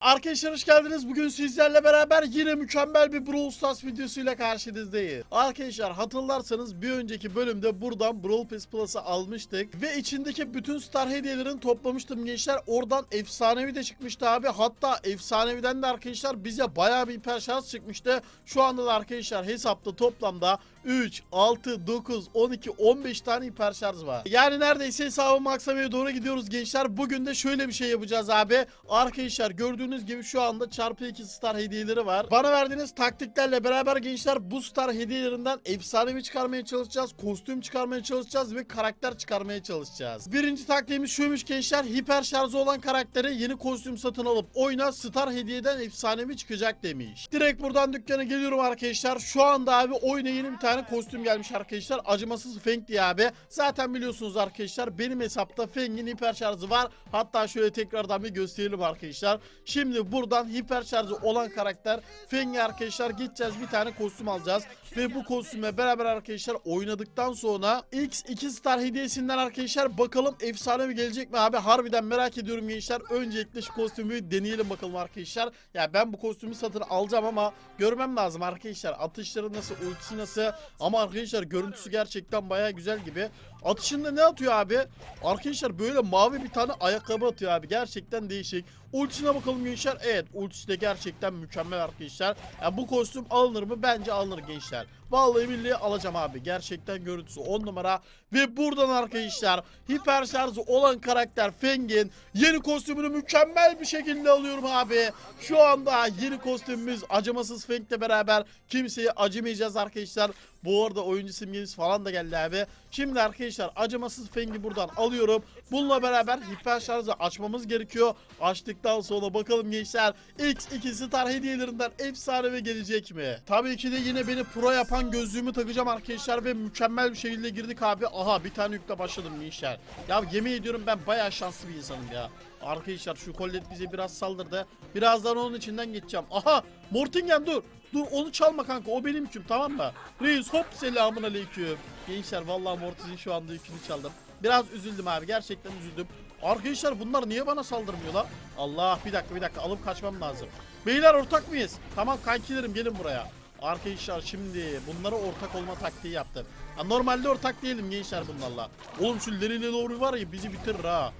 Arkadaşlar hoş geldiniz. Bugün sizlerle beraber yine mükemmel bir Brawl Stars videosuyla karşınızdayız. Arkadaşlar hatırlarsanız bir önceki bölümde buradan Brawl Pass Plus'ı almıştık. Ve içindeki bütün star hediyelerini toplamıştım gençler. Oradan efsanevi de çıkmıştı abi. Hatta efsaneviden de arkadaşlar bize bayağı bir hiper şans çıkmıştı. Şu anda da arkadaşlar hesapta toplamda 3, 6, 9, 12, 15 tane hiper şarj var. Yani neredeyse hesabı maksamaya doğru gidiyoruz gençler. Bugün de şöyle bir şey yapacağız abi. Arkadaşlar gördüğünüz gibi şu anda çarpı 2 star hediyeleri var. Bana verdiğiniz taktiklerle beraber gençler bu star hediyelerinden efsanevi çıkarmaya çalışacağız. Kostüm çıkarmaya çalışacağız ve karakter çıkarmaya çalışacağız. Birinci taktiğimiz şuymuş gençler. Hiper şarjı olan karaktere yeni kostüm satın alıp oyna star hediyeden efsanevi çıkacak demiş. Direkt buradan dükkana geliyorum arkadaşlar. Şu anda abi oyuna yeni bir tane kostüm gelmiş arkadaşlar. Acımasız Feng diye abi. Zaten biliyorsunuz arkadaşlar benim hesapta Feng'in hiper şarjı var. Hatta şöyle tekrardan bir gösterelim arkadaşlar. Şimdi buradan hiper şarjı olan karakter Feng'i arkadaşlar gideceğiz bir tane kostüm alacağız. Ve bu kostümle beraber arkadaşlar oynadıktan sonra X2 star hediyesinden arkadaşlar bakalım efsane mi gelecek mi abi harbiden merak ediyorum gençler. Öncelikle şu kostümü deneyelim bakalım arkadaşlar. Ya ben bu kostümü satın alacağım ama görmem lazım arkadaşlar. Atışları nasıl, ultisi nasıl ama arkadaşlar görüntüsü gerçekten baya güzel gibi. Atışında ne atıyor abi? Arkadaşlar böyle mavi bir tane ayakkabı atıyor abi. Gerçekten değişik. Ultisine bakalım gençler. Evet ultisi de gerçekten mükemmel arkadaşlar. Ya bu kostüm alınır mı? Bence alınır gençler. Vallahi billahi alacağım abi. Gerçekten görüntüsü 10 numara. Ve buradan arkadaşlar hiper şarjı olan karakter Feng'in yeni kostümünü mükemmel bir şekilde alıyorum abi. Şu anda yeni kostümümüz acımasız Feng'le beraber kimseye acımayacağız arkadaşlar. Bu arada oyuncu simgeniz falan da geldi abi. Şimdi arkadaşlar acımasız Feng'i buradan alıyorum. Bununla beraber hiper şarjı açmamız gerekiyor. Açtıktan sonra bakalım gençler X2 star hediyelerinden efsane ve gelecek mi? Tabii ki de yine beni pro yapan gözlüğümü takacağım arkadaşlar ve mükemmel bir şekilde girdik abi. Aha bir tane yükle başladım gençler. Ya yemin ediyorum ben bayağı şanslı bir insanım ya. Arkadaşlar şu kollet bize biraz saldırdı. Birazdan onun içinden geçeceğim. Aha Mortingen dur. Dur onu çalma kanka o benim yüküm tamam mı? Reis hop selamun aleyküm. Gençler vallahi Mortis'in şu anda yükünü çaldım. Biraz üzüldüm abi gerçekten üzüldüm. Arkadaşlar bunlar niye bana saldırmıyor la? Allah bir dakika bir dakika alıp kaçmam lazım. Beyler ortak mıyız? Tamam kankilerim gelin buraya. Arkadaşlar şimdi bunlara ortak olma taktiği yaptım. Ya normalde ortak değilim gençler bunlarla. Oğlum şu Larry doğru var ya bizi bitirir ha.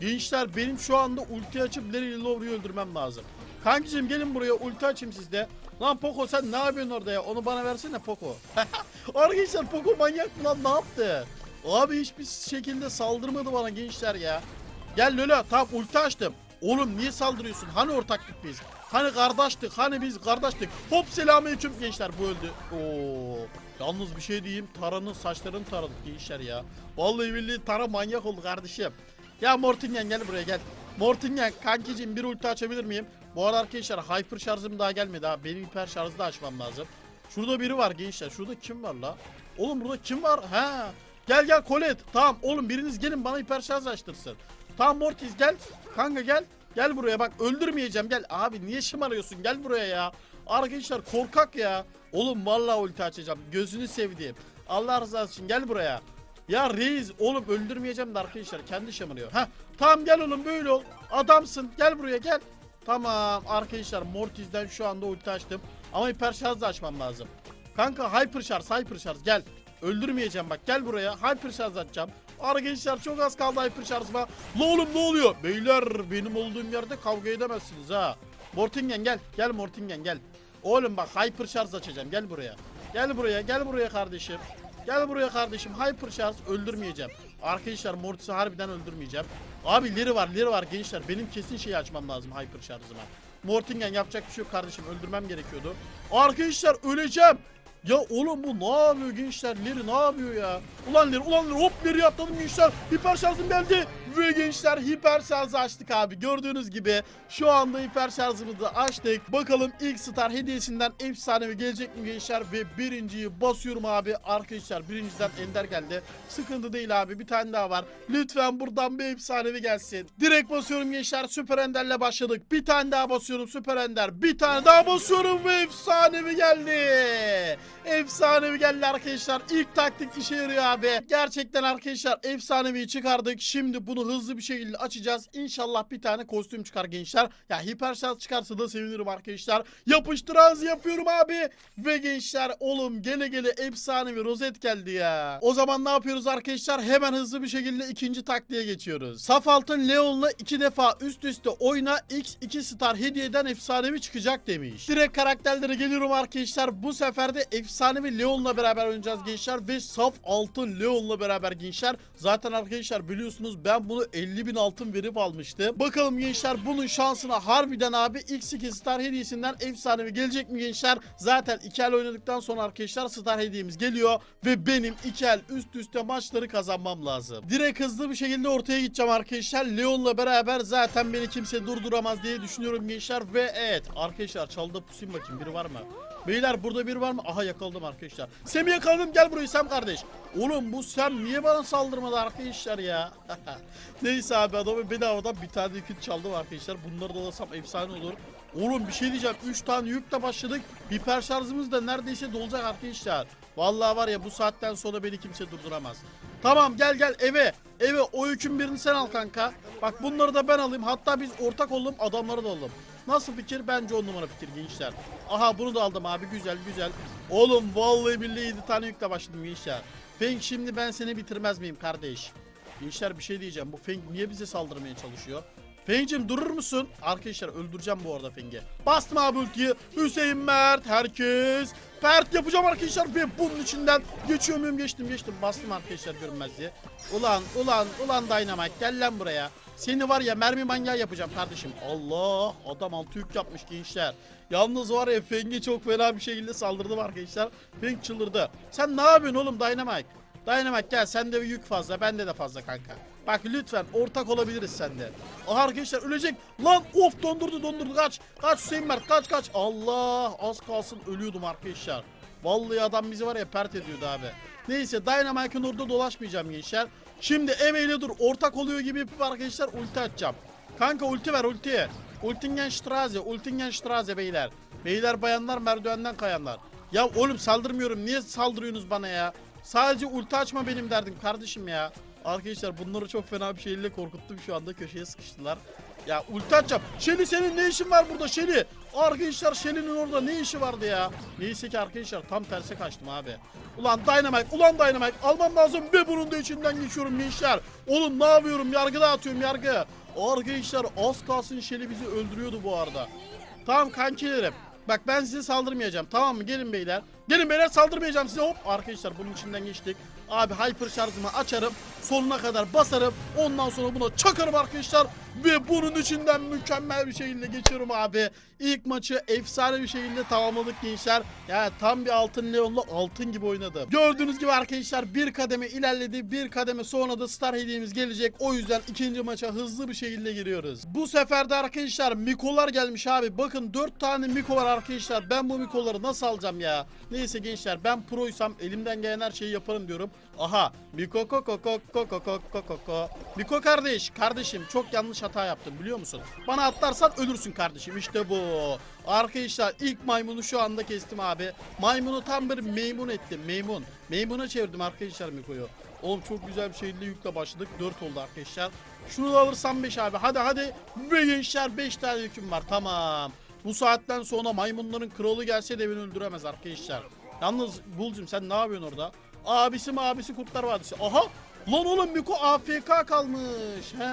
Gençler benim şu anda ulti açıp Larry Lowry'i öldürmem lazım. Kankicim gelin buraya ulti açayım sizde. Lan Poco sen ne yapıyorsun orada ya? Onu bana versene Poco. Arkadaşlar Poco manyak mı lan ne yaptı? Abi hiçbir şekilde saldırmadı bana gençler ya. Gel Lola tamam ulti açtım. Oğlum niye saldırıyorsun? Hani ortaklık biz? Hani kardeştik? Hani biz kardeştik? Hop selamünaleyküm gençler bu öldü. Oo. Yalnız bir şey diyeyim. Tara'nın saçlarını taradık gençler ya. Vallahi billahi Tara manyak oldu kardeşim. Ya Mortingen gel buraya gel. Mortingen kankicim bir ulti açabilir miyim? Bu arada arkadaşlar hyper şarjım daha gelmedi ha. Benim hiper şarjı da açmam lazım. Şurada biri var gençler. Şurada kim var la? Oğlum burada kim var? Ha. Gel gel Colette. Tamam oğlum biriniz gelin bana hiper şarj açtırsın. Tamam Mortis gel. Kanka gel. Gel buraya bak öldürmeyeceğim gel. Abi niye şımarıyorsun gel buraya ya. Arkadaşlar korkak ya. Oğlum vallahi ulti açacağım. Gözünü sevdiğim. Allah rızası için gel buraya. Ya reis oğlum öldürmeyeceğim de arkadaşlar kendi şımarıyor. Ha tamam gel oğlum böyle ol. Adamsın gel buraya gel. Tamam arkadaşlar Mortis'den şu anda ulti açtım. Ama hiper şarj da açmam lazım. Kanka hyper şarj hyper şarj gel. Öldürmeyeceğim bak gel buraya hyper şarj atacağım. Arkadaşlar çok az kaldı hyper şarjıma. La oğlum ne oluyor? Beyler benim olduğum yerde kavga edemezsiniz ha. Mortingen gel. Gel Mortingen gel. Oğlum bak hyper şarj açacağım gel buraya. Gel buraya gel buraya kardeşim. Gel buraya kardeşim hyper şarj öldürmeyeceğim. Arkadaşlar Mortis'i harbiden öldürmeyeceğim. Abi leri var leri var gençler. Benim kesin şeyi açmam lazım hyper şarjıma. Mortingen yapacak bir şey yok kardeşim öldürmem gerekiyordu. Arkadaşlar öleceğim. Ya oğlum bu ne yapıyor gençler? Leri ne yapıyor ya? Ulan Leri ulan Leri hop Leri atladım gençler. Hiper şarjım geldi. Ve gençler hiper şarjı açtık abi. Gördüğünüz gibi şu anda hiper şarjımızı açtık. Bakalım ilk star hediyesinden efsanevi gelecek mi gençler? Ve birinciyi basıyorum abi. Arkadaşlar birinciden Ender geldi. Sıkıntı değil abi bir tane daha var. Lütfen buradan bir efsanevi gelsin. Direkt basıyorum gençler. Süper Ender'le başladık. Bir tane daha basıyorum Süper Ender. Bir tane daha basıyorum ve efsanevi geldi. Efsanevi geldi arkadaşlar. İlk taktik işe yarıyor abi. Gerçekten arkadaşlar efsanevi çıkardık. Şimdi bunu hızlı bir şekilde açacağız. İnşallah bir tane kostüm çıkar gençler. Ya hiper şans çıkarsa da sevinirim arkadaşlar. Yapıştıranızı yapıyorum abi. Ve gençler oğlum gele gele efsane bir rozet geldi ya. O zaman ne yapıyoruz arkadaşlar? Hemen hızlı bir şekilde ikinci taktiğe geçiyoruz. Saf altın Leon'la iki defa üst üste oyna X2 star hediyeden efsanevi çıkacak demiş. Direkt karakterlere geliyorum arkadaşlar. Bu sefer de efsanevi Leon'la beraber oynayacağız gençler. Ve saf altın Leon'la beraber gençler. Zaten arkadaşlar biliyorsunuz ben bunu 50 bin altın verip almıştım. Bakalım gençler bunun şansına harbiden abi X2 star hediyesinden efsanevi gelecek mi gençler? Zaten iki el oynadıktan sonra arkadaşlar star hediyemiz geliyor. Ve benim iki el üst üste maçları kazanmam lazım. Direkt hızlı bir şekilde ortaya gideceğim arkadaşlar. Leon'la beraber zaten beni kimse durduramaz diye düşünüyorum gençler. Ve evet arkadaşlar çalda pusayım bakayım biri var mı? Beyler burada biri var mı? Aha yakaladım arkadaşlar. Sem'i yakaladım gel buraya Sem kardeş. Oğlum bu Sem niye bana saldırmadı arkadaşlar ya? Neyse abi adamı bedavadan bir tane yük çaldım arkadaşlar. Bunları da alasam efsane olur. Oğlum bir şey diyeceğim. 3 tane yükle başladık. Hiper şarjımız da neredeyse dolacak arkadaşlar. Vallahi var ya bu saatten sonra beni kimse durduramaz. Tamam gel gel eve. Eve o yükün birini sen al kanka. Bak bunları da ben alayım. Hatta biz ortak olalım adamları da alalım. Nasıl fikir? Bence on numara fikir gençler. Aha bunu da aldım abi güzel güzel. Oğlum vallahi billahi 7 tane yükle başladım gençler. Feng şimdi ben seni bitirmez miyim kardeş? Gençler bir şey diyeceğim. Bu Feng niye bize saldırmaya çalışıyor? Feng'cim durur musun? Arkadaşlar öldüreceğim bu arada Feng'i. Bastım abi ultiyi. Hüseyin Mert herkes. Pert yapacağım arkadaşlar ve bunun içinden geçiyor muyum? Geçtim geçtim. Bastım arkadaşlar görünmez diye. Ulan ulan ulan Dynamite gel lan buraya. Seni var ya mermi manyağı yapacağım kardeşim. Allah adam altı yük yapmış gençler. Yalnız var ya Feng'i çok fena bir şekilde saldırdım arkadaşlar. Feng çıldırdı. Sen ne yapıyorsun oğlum Dynamite? Dynamite gel sende yük fazla bende de fazla kanka. Bak lütfen ortak olabiliriz sende. Aha arkadaşlar ölecek. Lan of dondurdu dondurdu kaç. Kaç Hüseyin Mert kaç kaç. Allah az kalsın ölüyordum arkadaşlar. Vallahi adam bizi var ya pert ediyordu abi. Neyse Dynamite'ın orada dolaşmayacağım gençler. Şimdi emeğiyle dur ortak oluyor gibi yapıp arkadaşlar ulti atacağım. Kanka ulti ver ulti. Ultingenstraße, Ultingenstraße beyler. Beyler bayanlar merdivenden kayanlar. Ya oğlum saldırmıyorum. Niye saldırıyorsunuz bana ya? Sadece ulti açma benim derdim kardeşim ya. Arkadaşlar bunları çok fena bir şeyle korkuttum şu anda köşeye sıkıştılar. Ya ulti atacağım. Şeli senin ne işin var burada Şeli? Arkadaşlar Şeli'nin orada ne işi vardı ya? Neyse ki arkadaşlar tam terse kaçtım abi. Ulan Dynamite, ulan Dynamite almam lazım ve bunun da içinden geçiyorum gençler. Oğlum ne yapıyorum? Yargıda atıyorum yargı. Arkadaşlar az kalsın Şeli bizi öldürüyordu bu arada. Tamam kankilerim. Bak ben size saldırmayacağım tamam mı? Gelin beyler. Gelin beyler saldırmayacağım size hop. Arkadaşlar bunun içinden geçtik. Abi hyper şarjımı açarım. Sonuna kadar basarım. Ondan sonra buna çakarım arkadaşlar. Ve bunun içinden mükemmel bir şekilde geçiyorum abi. İlk maçı efsane bir şekilde tamamladık gençler. Yani tam bir altın Leon'la altın gibi oynadım. Gördüğünüz gibi arkadaşlar bir kademe ilerledi. Bir kademe sonra da star hediyemiz gelecek. O yüzden ikinci maça hızlı bir şekilde giriyoruz. Bu sefer de arkadaşlar Mikolar gelmiş abi. Bakın 4 tane Miko var arkadaşlar. Ben bu Mikoları nasıl alacağım ya? Neyse gençler ben proysam elimden gelen her şeyi yaparım diyorum. Aha Miko koko koko koko koko koko. Miko kardeş kardeşim çok yanlış hata yaptım biliyor musun? Bana atlarsan ölürsün kardeşim işte bu. Arkadaşlar ilk maymunu şu anda kestim abi. Maymunu tam bir meymun ettim meymun. Meymuna çevirdim arkadaşlar Miko'yu. Oğlum çok güzel bir şekilde yükle başladık. 4 oldu arkadaşlar. Şunu da alırsam 5 abi. Hadi hadi. Ve gençler 5 tane yüküm var. Tamam. Bu saatten sonra maymunların kralı gelse de beni öldüremez arkadaşlar. Yalnız Bulcum sen ne yapıyorsun orada? Abisi mi abisi Kurtlar Vadisi. Aha! Lan oğlum Miko AFK kalmış. He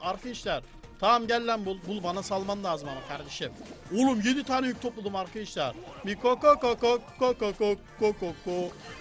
arkadaşlar. Tamam gel lan bul. Bul bana salman lazım ama kardeşim. Oğlum 7 tane yük topladım arkadaşlar. Miko ko ko ko ko ko ko ko ko ko.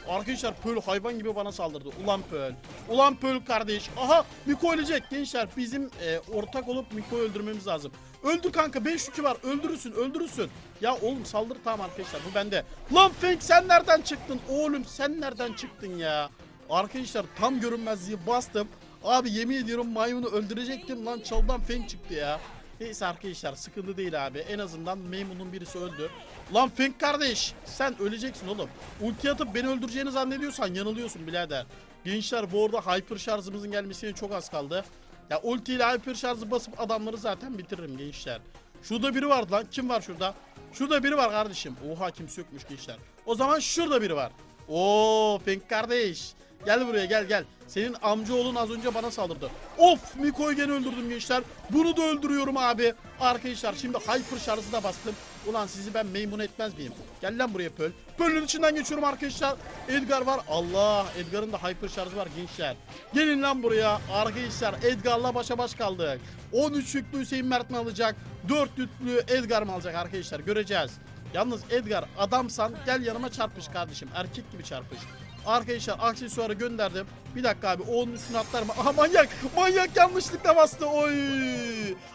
Arkadaşlar Pöl hayvan gibi bana saldırdı. Ulan Pöl. Ulan Pöl kardeş. Aha Miko ölecek gençler. Bizim e, ortak olup Miko'yu öldürmemiz lazım. Öldür kanka 5 yükü var. Öldürürsün öldürürsün. Ya oğlum saldır tamam arkadaşlar bu bende. Lan Feng sen nereden çıktın? Oğlum sen nereden çıktın ya? Arkadaşlar tam görünmezliği bastım. Abi yemin ediyorum maymunu öldürecektim lan çaldan Feng çıktı ya. Neyse arkadaşlar sıkıntı değil abi. En azından Maymun'un birisi öldü. Lan Feng kardeş sen öleceksin oğlum. Ulti atıp beni öldüreceğini zannediyorsan yanılıyorsun birader. Gençler bu arada hyper şarjımızın gelmesine çok az kaldı. Ya ulti ile hyper şarjı basıp adamları zaten bitiririm gençler. Şurada biri vardı lan. Kim var şurada? Şurada biri var kardeşim. Oha kimse yokmuş gençler. O zaman şurada biri var. Oo Feng kardeş. Gel buraya gel gel. Senin amcaoğlun az önce bana saldırdı. Of Miko'yu gene öldürdüm gençler. Bunu da öldürüyorum abi. Arkadaşlar şimdi hyper şarjı da bastım. Ulan sizi ben meymun etmez miyim? Gel lan buraya Pöl. Pöl'ün içinden geçiyorum arkadaşlar. Edgar var. Allah Edgar'ın da hyper şarjı var gençler. Gelin lan buraya. Arkadaşlar Edgar'la başa baş kaldık. 13 yüklü Hüseyin Mert mi alacak? 4 yüklü Edgar mı alacak arkadaşlar? Göreceğiz. Yalnız Edgar adamsan gel yanıma çarpış kardeşim. Erkek gibi çarpış. Arkadaşlar aksesuarı gönderdim. Bir dakika abi onun üstüne atlar mı? Aha manyak! Manyak yanlışlıkla bastı. Oy!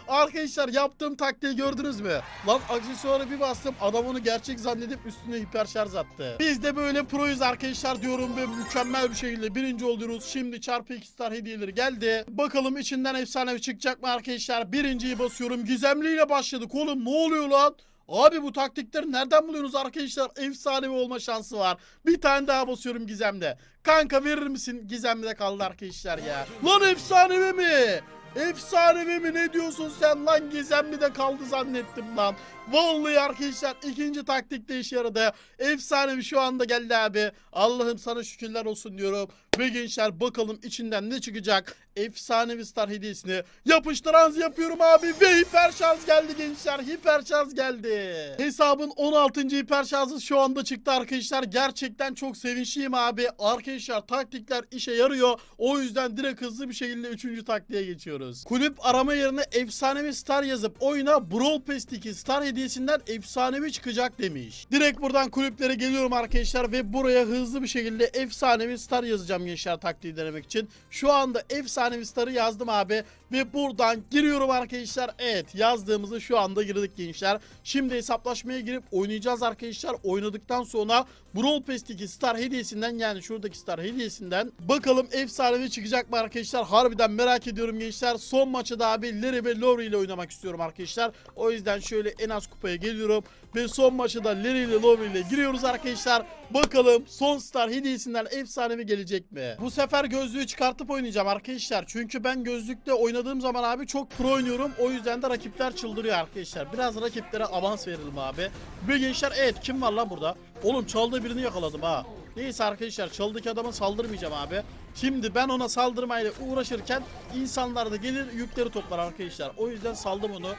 Arkadaşlar yaptığım taktiği gördünüz mü? Lan aksesuarı bir bastım adam onu gerçek zannedip üstüne hiper şarj attı. Biz de böyle proyuz arkadaşlar diyorum ve mükemmel bir şekilde birinci oluyoruz. Şimdi çarpı 2 star hediyeleri geldi. Bakalım içinden efsanevi çıkacak mı arkadaşlar? Birinciyi basıyorum. Gizemliyle başladık oğlum ne oluyor lan? Abi bu taktikleri nereden buluyorsunuz arkadaşlar? Efsanevi olma şansı var. Bir tane daha basıyorum Gizem'de. Kanka verir misin? Gizem'de kaldı arkadaşlar ya. Lan efsanevi mi? Efsanevi mi ne diyorsun sen lan Gizemli de kaldı zannettim lan. Vallahi arkadaşlar ikinci taktik de işe yaradı. Efsanevi şu anda geldi abi. Allah'ım sana şükürler olsun diyorum. Ve gençler bakalım içinden ne çıkacak. Efsanevi star hediyesini yapıştıran yapıyorum abi. Ve hiper şans geldi gençler. Hiper şans geldi. Hesabın 16. hiper şansı şu anda çıktı arkadaşlar. Gerçekten çok sevinçliyim abi. Arkadaşlar taktikler işe yarıyor. O yüzden direkt hızlı bir şekilde 3. taktiğe geçiyoruz. Kulüp arama yerine efsanevi star yazıp oyuna Brawl Pass'teki star hediyesinden efsanevi çıkacak demiş. Direkt buradan kulüplere geliyorum arkadaşlar ve buraya hızlı bir şekilde efsanevi star yazacağım gençler taktiği denemek için. Şu anda efsanevi starı yazdım abi ve buradan giriyorum arkadaşlar. Evet yazdığımızı şu anda girdik gençler. Şimdi hesaplaşmaya girip oynayacağız arkadaşlar. Oynadıktan sonra Brawl Pass'teki star hediyesinden yani şuradaki star hediyesinden bakalım efsanevi çıkacak mı arkadaşlar. Harbiden merak ediyorum gençler. Son maçı da abi Larry ve Lowry ile oynamak istiyorum arkadaşlar. O yüzden şöyle en az kupaya geliyorum. Ve son maçı da Larry ile Lowry ile giriyoruz arkadaşlar. Bakalım son star hediyesinden efsanevi gelecek mi? Bu sefer gözlüğü çıkartıp oynayacağım arkadaşlar. Çünkü ben gözlükle oynadığım zaman abi çok pro oynuyorum. O yüzden de rakipler çıldırıyor arkadaşlar. Biraz rakiplere avans verelim abi. Ve gençler evet kim var lan burada? Oğlum çaldığı birini yakaladım ha. Neyse arkadaşlar çaldık adama saldırmayacağım abi. Şimdi ben ona saldırmayla uğraşırken insanlar da gelir yükleri toplar arkadaşlar. O yüzden saldım onu.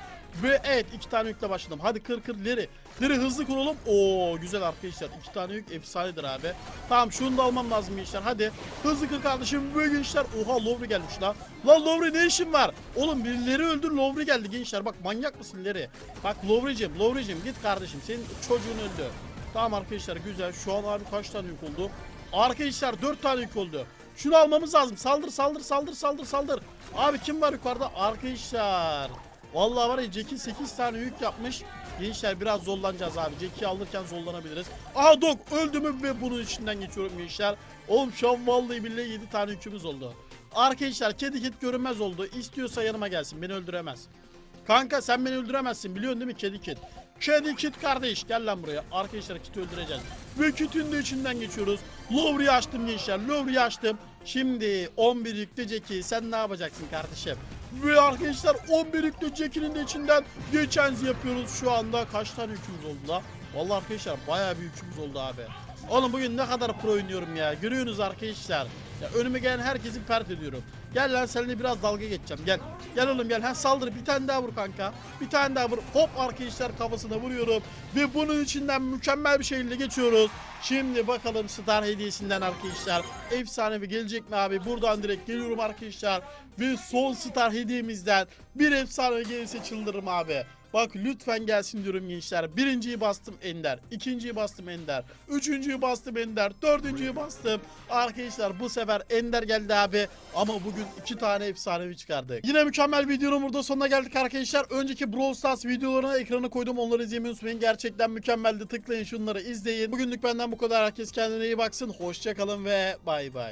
Ve evet iki tane yükle başladım. Hadi kır kır leri. Leri hızlı kuralım. Oo güzel arkadaşlar. iki tane yük efsanedir abi. Tamam şunu da almam lazım gençler. Hadi hızlı kır kardeşim. Ve gençler. Oha Lovri gelmiş lan. Lan Lovri ne işin var? Oğlum birileri öldür Lovri geldi gençler. Bak manyak mısın Leri? Bak Lovri'cim Lovri'cim git kardeşim. Senin çocuğun öldü. Tamam arkadaşlar güzel. Şu an abi kaç tane yük oldu? Arkadaşlar 4 tane yük oldu. Şunu almamız lazım. Saldır saldır saldır saldır saldır. Abi kim var yukarıda? Arkadaşlar. Vallahi var ya Jack'i 8 tane yük yapmış. Gençler biraz zorlanacağız abi. Jack'i alırken zorlanabiliriz. Aha Dog öldü ve bunun içinden geçiyorum gençler. Oğlum şu an vallahi billahi 7 tane yükümüz oldu. Arkadaşlar kedi kit görünmez oldu. İstiyorsa yanıma gelsin. Beni öldüremez. Kanka sen beni öldüremezsin biliyorsun değil mi kedi kit? Kedi kit kardeş gel lan buraya. Arkadaşlar kiti öldüreceğiz. Ve kitin de içinden geçiyoruz. Lowry'i açtım gençler. Lowry'i açtım. Şimdi 11 yüklü Jack'i sen ne yapacaksın kardeşim? Ve arkadaşlar 11 yüklü Jack'inin de içinden geçenzi yapıyoruz şu anda. Kaç tane yükümüz oldu la? Vallahi arkadaşlar bayağı bir yükümüz oldu abi. Oğlum bugün ne kadar pro oynuyorum ya. Görüyorsunuz arkadaşlar. Ya önüme gelen herkesi pert ediyorum. Gel lan seninle biraz dalga geçeceğim. Gel. Gel oğlum gel. Ha saldır. Bir tane daha vur kanka. Bir tane daha vur. Hop arkadaşlar kafasına vuruyorum. Ve bunun içinden mükemmel bir şekilde geçiyoruz. Şimdi bakalım star hediyesinden arkadaşlar. Efsanevi gelecek mi abi? Buradan direkt geliyorum arkadaşlar. Ve son star hediyemizden bir efsane gelirse çıldırırım abi. Bak lütfen gelsin diyorum gençler. Birinciyi bastım Ender. ikinciyi bastım Ender. Üçüncüyü bastım Ender. Dördüncüyü bastım. Arkadaşlar bu sefer Ender geldi abi. Ama bugün iki tane efsanevi çıkardık. Yine mükemmel videonun burada sonuna geldik arkadaşlar. Önceki Brawl Stars videolarını ekrana koydum. Onları izlemeyi unutmayın. Gerçekten mükemmeldi. Tıklayın şunları izleyin. Bugünlük benden bu kadar. Herkes kendine iyi baksın. Hoşçakalın ve bay bay.